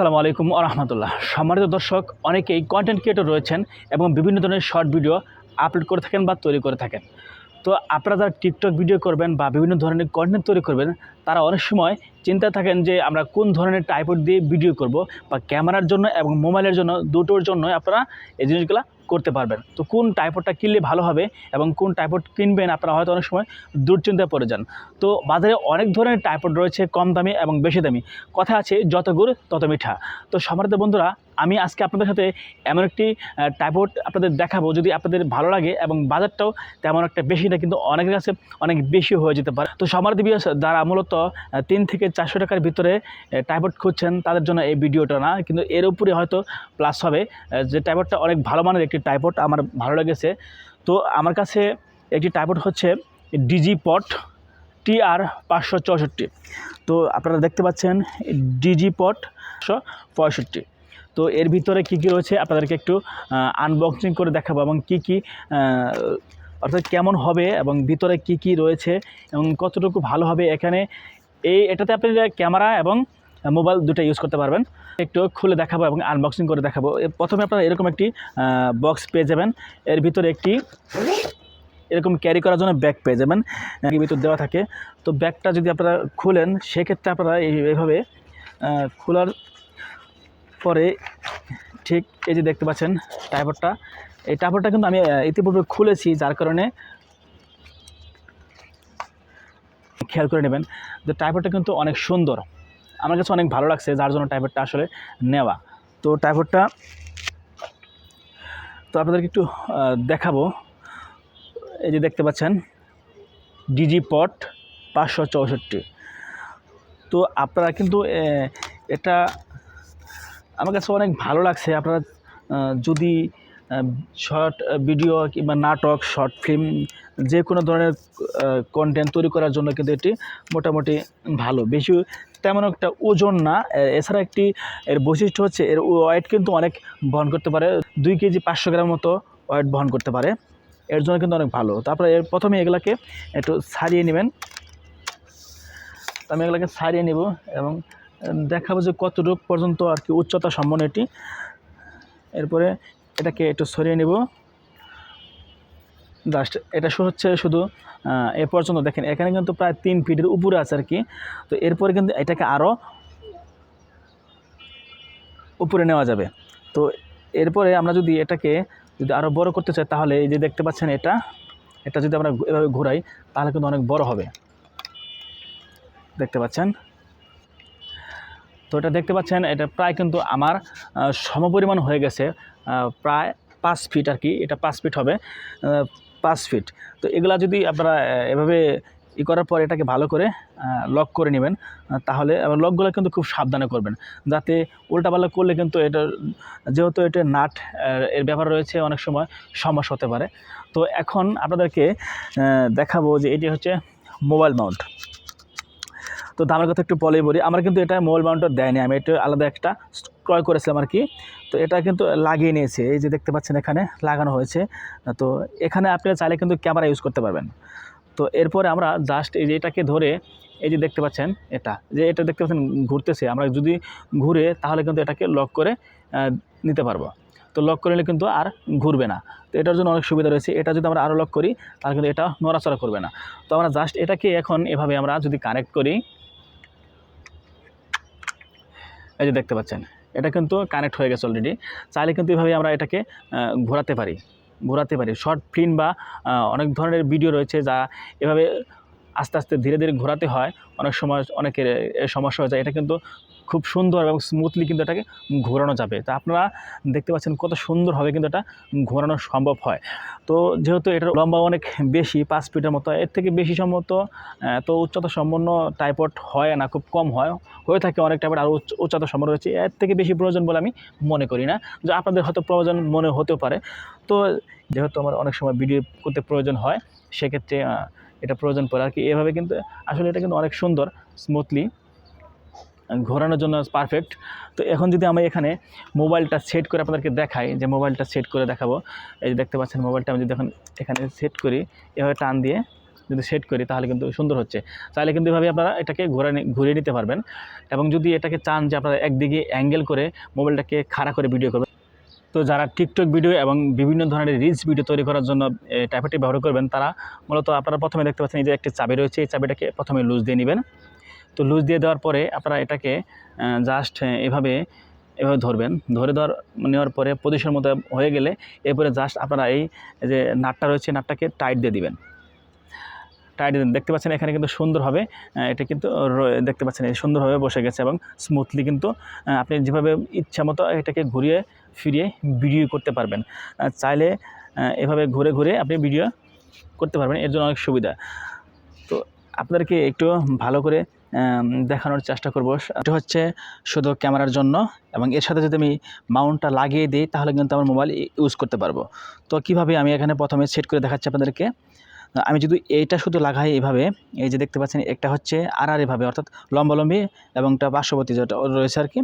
আসসালামু আলাইকুম আরহামতুল্লাহ সম্মানিত দর্শক, অনেকেই কন্টেন্ট ক্রিয়েটর রয়েছেন এবং বিভিন্ন ধরনের শর্ট ভিডিও আপলোড করে থাকেন বা তৈরি করে থাকেন। তো আপনারা যারা টিকটক ভিডিও করবেন বা বিভিন্ন ধরনের কন্টেন্ট তৈরি করবেন, তারা অনেক সময় চিন্তা থাকেন যে আমরা কোন ধরনের টাইপ দিয়ে ভিডিও করব বা ক্যামেরার জন্য এবং মোবাইলের জন্য, দুটোর জন্য আপনারা এই জিনিসগুলো করতে পারবেন। তো কোন টাইপডটা কিনলে ভালো হবে এবং কোন টাইপড কিনবেন আপনারা হয়তো অনেক সময় দুশ্চিন্তায় পড়ে যান। তো বাজারে অনেক ধরনের টাইপড রয়েছে কম দামি এবং বেশি দামি। কথা আছে যত গুড় তত মিঠা। তো সম্মানিত বন্ধুরা আমি আজকে আপনাদের সাথে এমন একটি টাইপড আপনাদের দেখাবো যদি আপনাদের ভালো লাগে এবং বাজারটাও তেমন একটা বেশি না, কিন্তু অনেকের কাছে অনেক বেশি হয়ে যেতে পারে। তো সম্মানিত বিয়াস যারা মূলত তিন থেকে চারশো টাকার ভিতরে টাইপড খুঁজছেন, তাদের জন্য এই ভিডিওটা না, কিন্তু এর উপরে হয়তো প্লাস হবে। যে টাইপডটা অনেক ভালো মানের একটি টাইপড আমার ভালো লেগেছে। তো আমার কাছে একটি টাইপড হচ্ছে ডিজি পট টিআর পাঁচশো চৌষট্টি। তো আপনারা দেখতে পাচ্ছেন ডিজি পট পঁয়ষট্টি। তো এর ভিতরে কী কী রয়েছে আপনাদেরকে একটু আনবক্সিং করে দেখাবো এবং কী কী অর্থাৎ কেমন হবে এবং ভিতরে কি কি রয়েছে এবং কতটুকু ভালো হবে এখানে। এই, এটাতে আপনি ক্যামেরা এবং মোবাইল দুটো ইউজ করতে পারবেন। একটু খুলে দেখাবো এবং আনবক্সিং করে দেখাবো। প্রথমে আপনারা এরকম একটি বক্স পেয়ে যাবেন। এর ভিতরে একটি, এরকম ক্যারি করার জন্য ব্যাগ পেয়ে যাবেন। ভিতর দেওয়া থাকে। তো ব্যাগটা যদি আপনারা খুলেন, সেক্ষেত্রে আপনারা এই- এইভাবে খোলার পরে ঠিক এই যে দেখতে পাচ্ছেন টাইপরটা এই টাইপরটা কিন্তু আমি ইতিপূর্বে খুলেছি, যার কারণে খেয়াল করে নেবেন। যে টাইপরটা কিন্তু অনেক সুন্দর। আমার কাছে অনেক ভালো লাগছে যার জন্য টাইপরটা আসলে নেওয়া। তো টাইপরটা তো আপনাদেরকে একটু দেখাবো। এই যে দেখতে পাচ্ছেন ডিজি পট পাঁচশো চৌষট্টি। তো আপনারা কিন্তু এটা আমার কাছে অনেক ভালো লাগছে। আপনারা যদি শর্ট ভিডিও কিংবা নাটক শর্ট ফিল্ম যে কোনো ধরনের কন্টেন্ট তৈরি করার জন্য কিন্তু এটি মোটামুটি ভালো। বেশি তেমন একটা ওজন না। এছাড়া একটি, এর বৈশিষ্ট্য হচ্ছে এর ওয়েট কিন্তু অনেক বহন করতে পারে। দুই কেজি পাঁচশো গ্রাম মতো ওয়েট বহন করতে পারে। এর জন্য কিন্তু অনেক ভালো। তারপরে এর প্রথমে এগুলাকে একটু ছাড়িয়ে নেবেন। আমি এগুলাকে ছাড়িয়ে নেব এবং দেখাবো যে কতটুকু পর্যন্ত আর কি উচ্চতা সম্পন্ন এটি। এরপরে এটাকে একটু সরিয়ে নেব। জাস্ট এটা হচ্ছে শুধু এ পর্যন্ত দেখেন, এখানে কিন্তু প্রায় তিন ফিটের উপরে আছে আর কি। তো এরপরে কিন্তু এটাকে আরও উপরে নেওয়া যাবে। তো এরপরে আমরা যদি এটাকে যদি আরও বড় করতে চাই, তাহলে এই যে দেখতে পাচ্ছেন এটা এটা যদি আমরা এভাবে ঘোরাই, তাহলে কিন্তু অনেক বড় হবে। দেখতে পাচ্ছেন? তো এটা দেখতে পাচ্ছেন, এটা প্রায় কিন্তু আমার সমপরিমাণ হয়ে গেছে প্রায় পাঁচ ফিট আর কি, এটা পাঁচ ফিট হবে পাঁচ ফিট। তো এগুলা যদি আপনারা এভাবে ই করার পর এটাকে ভালো করে লক করে নেবেন তাহলে লকগুলো কিন্তু খুব সাবধানে করবেন, যাতে উল্টাপাল্টা করলে কিন্তু এটা, যেহেতু এটা নাট এর ব্যাপার রয়েছে অনেক সময় সমস্যা হতে পারে। তো এখন আপনাদেরকে দেখাবো যে এটি হচ্ছে মোবাইল মাউন্ট। তো দামের কথা একটু বলেই বলি। আমার কিন্তু এটা মোবাইল মাউন্টার দেয়নি। আমি এটা আলাদা একটা ক্রয় করেছিলাম আর কি। তো এটা কিন্তু লাগিয়ে নিয়েছে। এই যে দেখতে পাচ্ছেন এখানে লাগানো হয়েছে। তো এখানে আপনারা চাইলে কিন্তু ক্যামেরা ইউজ করতে পারবেন। তো এরপরে আমরা জাস্ট এই যে এটাকে ধরে এই যে দেখতে পাচ্ছেন এটা। যে এটা দেখতে পাচ্ছেন ঘুরতেছে। আমরা যদি ঘুরে তাহলে কিন্তু এটাকে লক করে নিতে পারব। তো লক করে নিলে কিন্তু আর ঘুরবে না। তো এটার জন্য অনেক সুবিধা রয়েছে। এটা যদি আমরা আরও লক করি, তাহলে কিন্তু এটা নড়াচড়া করবে না। তো আমরা জাস্ট এটাকে এখন এভাবে আমরা যদি কানেক্ট করি এই যে দেখতে পাচ্ছেন, এটা কিন্তু কানেক্ট হয়ে গেছে অলরেডি চাইলে কিন্তু এভাবে আমরা এটাকে ঘোরাতে পারি ঘোরাতে পারি। শর্ট ফিল্ম বা অনেক ধরনের ভিডিও রয়েছে যা এভাবে আস্তে আস্তে ধীরে ধীরে ঘোরাতে হয়। অনেক সময়, অনেকের সমস্যা হয়ে যায়। এটা কিন্তু খুব সুন্দর এবং স্মুথলি কিন্তু এটাকে ঘোরানো যাবে। তা আপনারা দেখতে পাচ্ছেন কত সুন্দরভাবে কিন্তু এটা ঘোরানো সম্ভব হয়। তো যেহেতু এটার লম্বা অনেক বেশি, পাঁচ ফিটের মতো, এর থেকে বেশি সম্ভবত তো উচ্চতা সম্পন্ন টাইপট হয় না, খুব কম হয়। হয়ে থাকে অনেক টাইপের আরও উচ্চ- উচ্চতা সম্পন্ন রয়েছে। এর থেকে বেশি প্রয়োজন বলে আমি মনে করি না। যে আপনাদের হয়তো প্রয়োজন মনে হতেও পারে। তো যেহেতু আমার অনেক সময় ভিডিও করতে প্রয়োজন হয়, সেক্ষেত্রে এটা প্রয়োজন পড়ে। আর কি এভাবে কিন্তু, আসলে এটা কিন্তু অনেক সুন্দর স্মুথলি ঘোরানোর জন্য পারফেক্ট তো এখন যদি আমি এখানে মোবাইলটা সেট করে আপনাদেরকে দেখাই, যে মোবাইলটা সেট করে দেখাবো। এই যে দেখতে পাচ্ছেন মোবাইলটা, আমি যদি এখন এখানে সেট করি, এভাবে টান দিয়ে যদি সেট করি, তাহলে কিন্তু সুন্দর হচ্ছে। চাইলে কিন্তু এভাবে আপনারা এটাকে ঘুরে ঘুরিয়ে নিতে পারবেন। এবং যদি এটাকে চান যে আপনারা একদিকে অ্যাঙ্গেল করে মোবাইলটাকে খাড়া করে ভিডিও করবেন, তো যারা টিকটক ভিডিও এবং বিভিন্ন ধরনের রিলস ভিডিও তৈরি করার জন্য টাইপটি ব্যবহার করবেন, তারা মূলত আপনারা প্রথমে দেখতে পাচ্ছেন এই যে একটি চাবি রয়েছে, এই চাবিটাকে প্রথমে লুজ দিয়ে নেবেন। তো লুজ দিয়ে দেওয়ার পরে আপনারা এটাকে জাস্ট এভাবে এভাবে ধরবেন। ধরে ধর নেওয়ার পরে পজিশন মতো হয়ে গেলে এরপরে জাস্ট আপনারা এই যে নাটটা রয়েছে নাটটাকে টাইট দিয়ে দিবেন। টাইট দিয়ে দেখতে পাচ্ছেন এখানে কিন্তু সুন্দরভাবে এটা কিন্তু দেখতে পাচ্ছেন সুন্দরভাবে বসে গেছে এবং স্মুথলি কিন্তু আপনি যেভাবে ইচ্ছা মতো এটাকে ঘুরিয়ে ফিরিয়ে ভিডিও করতে পারবেন। চাইলে এভাবে ঘুরে ঘুরে আপনি ভিডিও করতে পারবেন। এর জন্য অনেক সুবিধা। তো আপনাদেরকে একটু ভালো করে দেখানোর চেষ্টা করব। এটা হচ্ছে শুধু ক্যামেরার জন্য এবং এর সাথে যদি আমি মাউন্টটা লাগিয়ে দিই, তাহলে কিন্তু আমার মোবাইল ইউজ করতে পারব। তো কীভাবে আমি এখানে প্রথমে সেট করে দেখাচ্ছি আপনাদেরকে? আমি যদি এইটা শুধু লাগাই এভাবে, এই যে দেখতে পাচ্ছেন, একটা হচ্ছে আর আর এভাবে, অর্থাৎ লম্বালম্বি এবং একটা পার্শ্ববর্তী যেটা রয়েছে আর কি।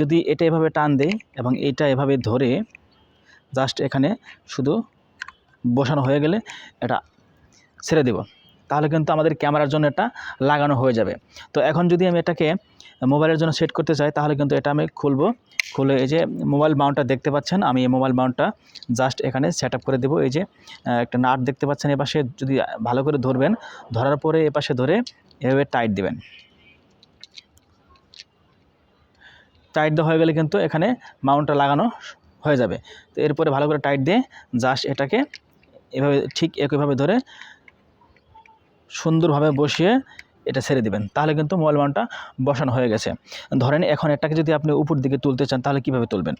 যদি এটা এভাবে টান দেই এবং এইটা এভাবে ধরে, জাস্ট এখানে শুধু বসানো হয়ে গেলে এটা ছেড়ে দেব। তাহলে কিন্তু আমাদের ক্যামেরার জন্য এটা লাগানো হয়ে যাবে। তো এখন যদি আমি এটাকে মোবাইলের জন্য সেট করতে চাই, তাহলে কিন্তু এটা আমি খুলবো। খুলে এই যে মোবাইল মাউন্টটা দেখতে পাচ্ছেন, আমি এই মোবাইল মাউন্টটা জাস্ট এখানে সেট করে দেবো। এই যে একটা নাট দেখতে পাচ্ছেন, এপাশে যদি ভালো করে ধরবেন, ধরার পরে এপাশে ধরে এভাবে টাইট দিবেন। টাইট দেওয়া হয়ে গেলে কিন্তু এখানে মাউন্টটা লাগানো হয়ে যাবে। তো এরপরে ভালো করে টাইট দিয়ে জাস্ট এটাকে এভাবে ঠিক একইভাবে ধরে সুন্দরভাবে বসিয়ে এটা ছেড়ে দিবেন। তাহলে কিন্তু মোবাইল মাউন্টটা বসানো হয়ে গেছে। ধরেন এখন এটাকে যদি আপনি উপর দিকে তুলতে চান, তাহলে কীভাবে তুলবেন?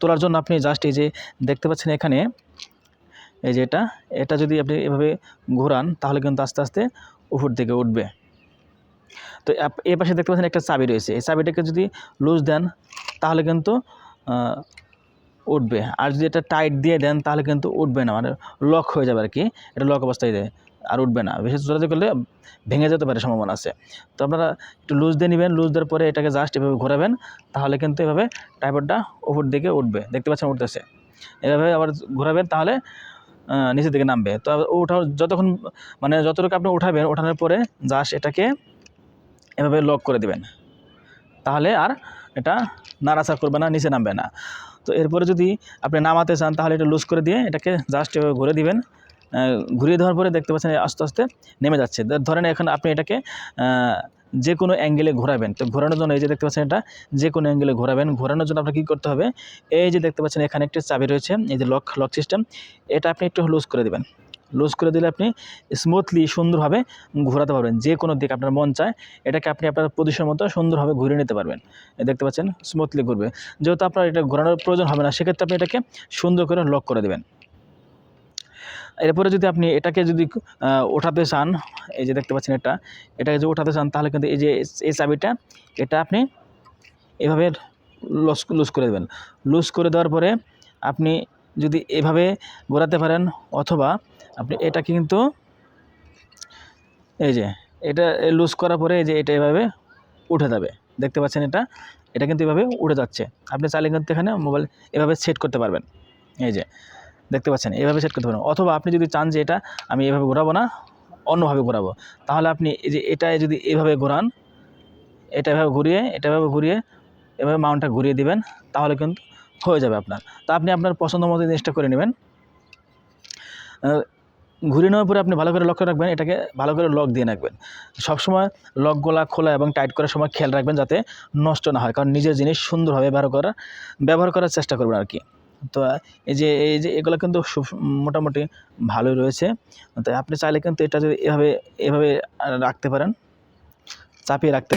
তোলার জন্য আপনি জাস্ট এই যে দেখতে পাচ্ছেন এখানে, এই যে এটা এটা যদি আপনি এভাবে ঘোরান, তাহলে কিন্তু আস্তে আস্তে উপর দিকে উঠবে। তো এ পাশে দেখতে পাচ্ছেন একটা চাবি রয়েছে। এই চাবিটাকে যদি লুজ দেন, তাহলে কিন্তু উঠবে। আর যদি এটা টাইট দিয়ে দেন, তাহলে কিন্তু উঠবে না মানে লক হয়ে যাবে আর কি। এটা লক অবস্থায় দেয়। আর উঠবে না। বেশি জোরাতে করলে ভেঙে যেতে পারে সম্ভাবনা আছে। তো আপনারা একটু লুজ দিয়ে নেবেন লুজ দেওয়ার পরে এটাকে জাস্ট এভাবে ঘোরাবেন, তাহলে কিন্তু এভাবে টাইপডটা ওপর দিকে উঠবে। দেখতে পাচ্ছেন উঠতেছে। এভাবে আবার ঘোরাবেন, তাহলে নিচের দিকে নামবে। তো ওঠা যতক্ষণ মানে যতটুকু আপনি উঠাবেন, ওঠানোর পরে জাস্ট এটাকে এভাবে লক করে দিবেন। তাহলে আর এটা নাড়াচাড়া করবে না, নিচে নামবে না। তো এরপরে যদি আপনি নামাতে চান, তাহলে এটা লুজ করে দিয়ে এটাকে জাস্ট এভাবে ঘুরে দিবেন। ঘুরিয়ে দেওয়ার পরে দেখতে পাচ্ছেন আস্তে আস্তে নেমে যাচ্ছে। ধরেন এখন আপনি এটাকে যে কোনো অ্যাঙ্গেলে ঘোরাবেন। তো ঘোরানোর জন্য এই যে দেখতে পাচ্ছেন এটা, যে কোনো অ্যাঙ্গেলে ঘোরাবেন। ঘোরানোর জন্য আপনাকে কী করতে হবে, এই যে দেখতে পাচ্ছেন এখানে একটি চাবি রয়েছে, এই যে লক লক সিস্টেম এটা আপনি একটু লুজ করে দেবেন। লুজ করে দিলে আপনি স্মুথলি সুন্দরভাবে ঘোরাতে পারবেন। যে কোনো দিক আপনার মন চায়, এটাকে আপনি আপনার পজিশন মতো সুন্দরভাবে ঘুরিয়ে নিতে পারবেন। দেখতে পাচ্ছেন স্মুথলি ঘুরবে। যেহেতু আপনার এটা ঘোরানোর প্রয়োজন হবে না, সেক্ষেত্রে আপনি এটাকে সুন্দর করে লক করে দেবেন। এরপরে যদি আপনি এটাকে যদি ওঠাতে চান, এই যে দেখতে পাচ্ছেন এটা, এটাকে যদি ওঠাতে চান, তাহলে কিন্তু এই যে এই চাবিটা, এটা আপনি এভাবে লস, লুজ করে দেবেন। লুজ করে দেওয়ার পরে আপনি যদি এভাবে ঘোরাতে পারেন, অথবা আপনি এটাকে কিন্তু, এই যে, এটা লুজ করার পরে এই যে এটা এভাবে উঠে যাবে। দেখতে পাচ্ছেন এটা? এটা কিন্তু এভাবে উঠে যাচ্ছে। আপনি চাইলে কিন্তু এখানে মোবাইল এভাবে সেট করতে পারবেন। এই যে দেখতে পাচ্ছেন, এভাবে সেট করতে পারবেন অথবা আপনি যদি চান যে এটা আমি এভাবে ঘোরাবো না, অন্যভাবে ঘোরাবো। তাহলে আপনি এই যে এটা যদি এভাবে ঘোরান, এটা এভাবে ঘুরিয়ে, এটা এভাবে ঘুরিয়ে, এভাবে মাউন্টটা ঘুরিয়ে দিবেন, তাহলে কিন্তু হয়ে যাবে আপনার। তা আপনি আপনার পছন্দ মতো জিনিসটা করে নেবেন। ঘুরিয়ে নেওয়ার পরে আপনি ভালো করে লক্ষ্য রাখবেন, এটাকে ভালো করে লক দিয়ে রাখবেন। সবসময় লকগুলা খোলা এবং টাইট করার সময় খেয়াল রাখবেন যাতে নষ্ট না হয়, কারণ নিজের জিনিস সুন্দরভাবে ব্যবহার করার ব্যবহার করার চেষ্টা করবেন আর কি। তো, এই যে এই যে, এগুলো কিন্তু মোটামুটি ভালোই রয়েছে। তো আপনি চাইলে কিন্তু এটা যদি এভাবে এভাবে রাখতে পারেন। চাপিয়ে রাখতে